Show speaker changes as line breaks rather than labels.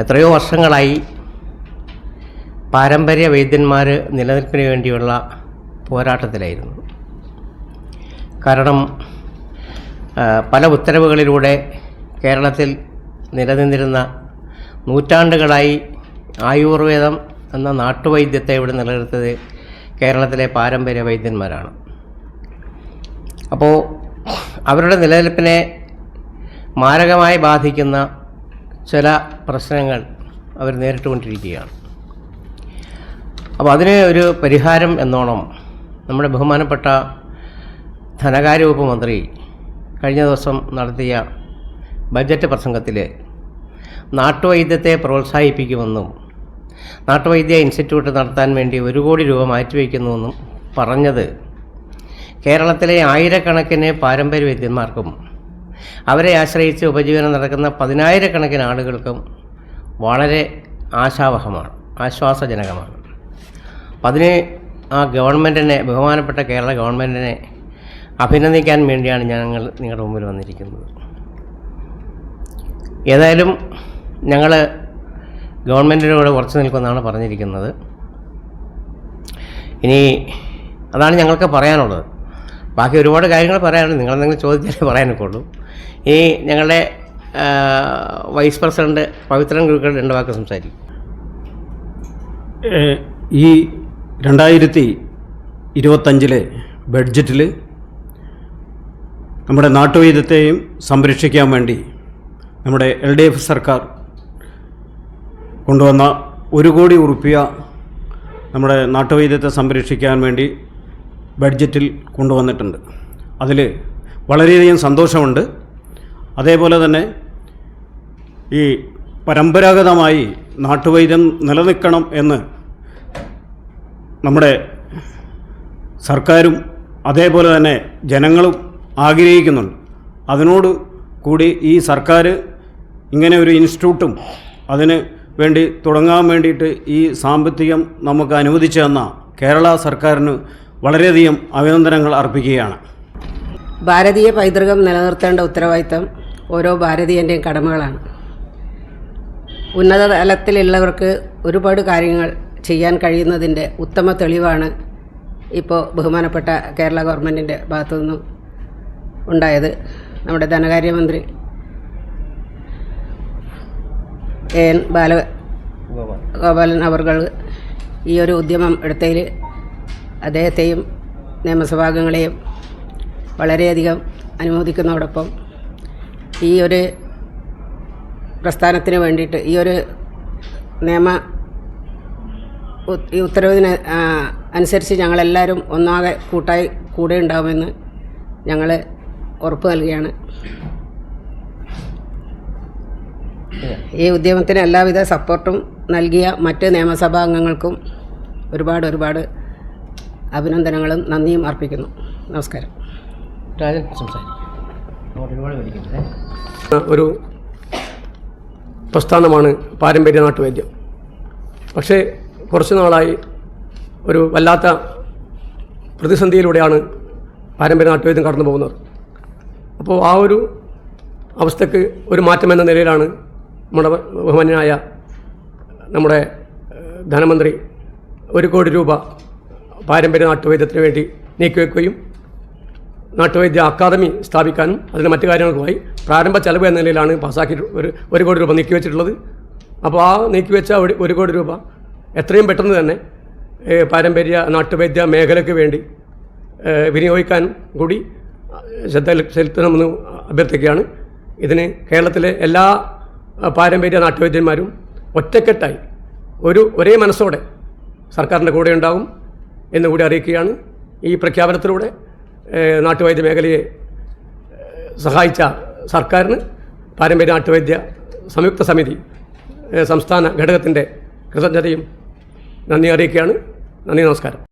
എത്രയോ വർഷങ്ങളായി പാരമ്പര്യ വൈദ്യന്മാർ നിലനിൽപ്പിന് വേണ്ടിയുള്ള പോരാട്ടത്തിലായിരുന്നു. കാരണം പല ഉത്തരവുകളിലൂടെ കേരളത്തിൽ നിലനിന്നിരുന്ന നൂറ്റാണ്ടുകളായി ആയുർവേദം എന്ന നാട്ടുവൈദ്യത്തെ ഇവിടെ നിലനിർത്തത് കേരളത്തിലെ പാരമ്പര്യ വൈദ്യന്മാരാണ്. അപ്പോൾ അവരുടെ നിലനിൽപ്പിനെ മാരകമായി ബാധിക്കുന്ന ചില പ്രശ്നങ്ങൾ അവർ നേരിട്ടുകൊണ്ടിരിക്കുകയാണ്. അപ്പോൾ അതിന് ഒരു പരിഹാരം എന്നോണം നമ്മുടെ ബഹുമാനപ്പെട്ട ധനകാര്യ വകുപ്പ് മന്ത്രി കഴിഞ്ഞ ദിവസം നടത്തിയ ബജറ്റ് പ്രസംഗത്തിൽ നാട്ടുവൈദ്യത്തെ പ്രോത്സാഹിപ്പിക്കുമെന്നും നാട്ടുവൈദ്യ ഇൻസ്റ്റിറ്റ്യൂട്ട് നടത്താൻ വേണ്ടി ഒരു കോടി രൂപ മാറ്റിവെക്കുന്നുവെന്നും പറഞ്ഞത് കേരളത്തിലെ ആയിരക്കണക്കിന് പാരമ്പര്യ വൈദ്യന്മാർക്കും അവരെ ആശ്രയിച്ച് ഉപജീവനം നടക്കുന്ന പതിനായിരക്കണക്കിന് ആളുകൾക്കും വളരെ ആശാവഹമാണ് ആശ്വാസജനകമാണ്. അതിന് ആ ഗവൺമെന്റിനെ ബഹുമാനപ്പെട്ട കേരള ഗവൺമെന്റിനെ അഭിനന്ദിക്കാൻ വേണ്ടിയാണ് ഞങ്ങൾ നിങ്ങളുടെ മുമ്പിൽ വന്നിരിക്കുന്നത്. ഏതായാലും ഞങ്ങൾ ഗവൺമെന്റിനോട് ഉറച്ചു നിൽക്കുമെന്നാണ് പറഞ്ഞിരിക്കുന്നത്. ഇനി അതാണ് ഞങ്ങൾക്ക് പറയാനുള്ളത്. ബാക്കി ഒരുപാട് കാര്യങ്ങൾ പറയാനുണ്ട്. നിങ്ങളെന്തെങ്കിലും ചോദിച്ചാലേ പറയാനൊക്കെ ഉള്ളൂ ഈ ഞങ്ങളുടെ വൈസ് പ്രസിഡന്റ് പവിത്രൻ ഗുരുക്കൾ രണ്ട് വാക്ക് സംസാരിക്കും.
ഈ രണ്ടായിരത്തി ഇരുപത്തഞ്ചിലെ ബഡ്ജറ്റിൽ നമ്മുടെ നാട്ടുവൈദ്യത്തെയും സംരക്ഷിക്കാൻ വേണ്ടി നമ്മുടെ എൽ ഡി എഫ് സർക്കാർ കൊണ്ടുവന്ന ഒരു കോടി ഉറുപ്പിയ നമ്മുടെ നാട്ടുവൈദ്യത്തെ സംരക്ഷിക്കാൻ വേണ്ടി ബഡ്ജറ്റിൽ കൊണ്ടുവന്നിട്ടുണ്ട്. അതിൽ വളരെയധികം സന്തോഷമുണ്ട്. അതേപോലെ തന്നെ ഈ പരമ്പരാഗതമായി നാട്ടുവൈദ്യം നിലനിൽക്കണം എന്ന് നമ്മുടെ സർക്കാരും അതേപോലെ തന്നെ ജനങ്ങളും ആഗ്രഹിക്കുന്നുണ്ട്. അതിനോട് കൂടി ഈ സർക്കാർ ഇങ്ങനെ ഒരു ഇൻസ്റ്റിറ്റ്യൂട്ടും അതിന് വേണ്ടി തുടങ്ങാൻ വേണ്ടിയിട്ട് ഈ സാമ്പത്തികം നമുക്ക് അനുവദിച്ചു തന്ന കേരള സർക്കാരിന് വളരെയധികം അഭിനന്ദനങ്ങൾ അർപ്പിക്കുകയാണ്.
ഭാരതീയ പൈതൃകം നിലനിർത്തേണ്ട ഉത്തരവാദിത്തം ഓരോ ഭാരതീയന്റെയും കടമകളാണ്. ഉന്നത തലത്തിലുള്ളവർക്ക് ഒരുപാട് കാര്യങ്ങൾ ചെയ്യാൻ കഴിയുന്നതിന്റെ ഉത്തമ തെളിവാണ് ഇപ്പോൾ ബഹുമാനപ്പെട്ട കേരള ഗവൺമെന്റിന്റെ ഭാഗത്തു നിന്നും ഉണ്ടായത് നമ്മുടെ ധനകാര്യമന്ത്രി എൻ ബാല ഗോപാലൻ അവർകൾ ഈ ഒരു ഉദ്യമം എടുത്തതിൽ അദ്ദേഹത്തെയും നിയമസഭാംഗങ്ങളെയും വളരെയധികം അനുമോദിക്കുന്നതോടൊപ്പം ഈ ഒരു പ്രസ്ഥാനത്തിന് വേണ്ടിയിട്ട് ഈ ഒരു നിയമ ഈ ഉത്തരവിന് അനുസരിച്ച് ഞങ്ങളെല്ലാവരും ഒന്നാകെ കൂട്ടായി കൂടെ ഉണ്ടാവുമെന്ന് ഞങ്ങൾ ഉറപ്പ് നൽകുകയാണ്. ഈ ഉദ്യമത്തിന് എല്ലാവിധ സപ്പോർട്ടും നൽകിയ മറ്റ് നിയമസഭാംഗങ്ങൾക്കും ഒരുപാട് ഒരുപാട് അഭിനന്ദനങ്ങളും നന്ദിയും അർപ്പിക്കുന്നു. നമസ്കാരം.
രാജൻ സംസാരിക്കും.
ഒരു പ്രസ്ഥാനമാണ് പാരമ്പര്യ നാട്ടുവൈദ്യം. പക്ഷേ കുറച്ച് നാളായി ഒരു വല്ലാത്ത പ്രതിസന്ധിയിലൂടെയാണ് പാരമ്പര്യ നാട്ടുവൈദ്യം കടന്നു പോകുന്നത്. അപ്പോൾ ആ ഒരു അവസ്ഥക്ക് ഒരു മാറ്റം എന്ന നിലയിലാണ് നമ്മുടെ ബഹുമാന്യനായ നമ്മുടെ ധനമന്ത്രി ഒരു കോടി രൂപ പാരമ്പര്യ നാട്ടുവൈദ്യത്തിന് വേണ്ടി നീക്കിവെക്കുകയും നാട്ടുവൈദ്യ അക്കാദമി സ്ഥാപിക്കാനും അതിന് മറ്റു കാര്യങ്ങൾക്കുമായി പ്രാരംഭ ചെലവ് എന്ന നിലയിലാണ് പാസ്സാക്കി ഒരു ഒരു കോടി രൂപ നീക്കി വെച്ചിട്ടുള്ളത്. അപ്പോൾ ആ നീക്കി വെച്ച ഒരു കോടി രൂപ എത്രയും പെട്ടെന്ന് തന്നെ പാരമ്പര്യ നാട്ടുവൈദ്യ മേഖലയ്ക്ക് വേണ്ടി വിനിയോഗിക്കാൻ കൂടി ശ്രദ്ധ ചെലുത്തണമെന്ന് അഭ്യർത്ഥിക്കുകയാണ്. ഇതിന് കേരളത്തിലെ എല്ലാ പാരമ്പര്യ നാട്ടുവൈദ്യന്മാരും ഒറ്റക്കെട്ടായി ഒരു ഒരേ മനസ്സോടെ സർക്കാരിന്റെ കൂടെ ഉണ്ടാകും എന്നുകൂടി അറിയിക്കുകയാണ്. ഈ പ്രഖ്യാപനത്തിലൂടെ നാട്ടുവൈദ്യ മേഖലയെ സഹായിച്ച സർക്കാരിന് പാരമ്പര്യ നാട്ടുവൈദ്യ സംയുക്ത സമിതി സംസ്ഥാന ഘടകത്തിന്റെ കൃതജ്ഞതയും നന്ദി അറിയിക്കുകയാണ്. നന്ദി നമസ്കാരം.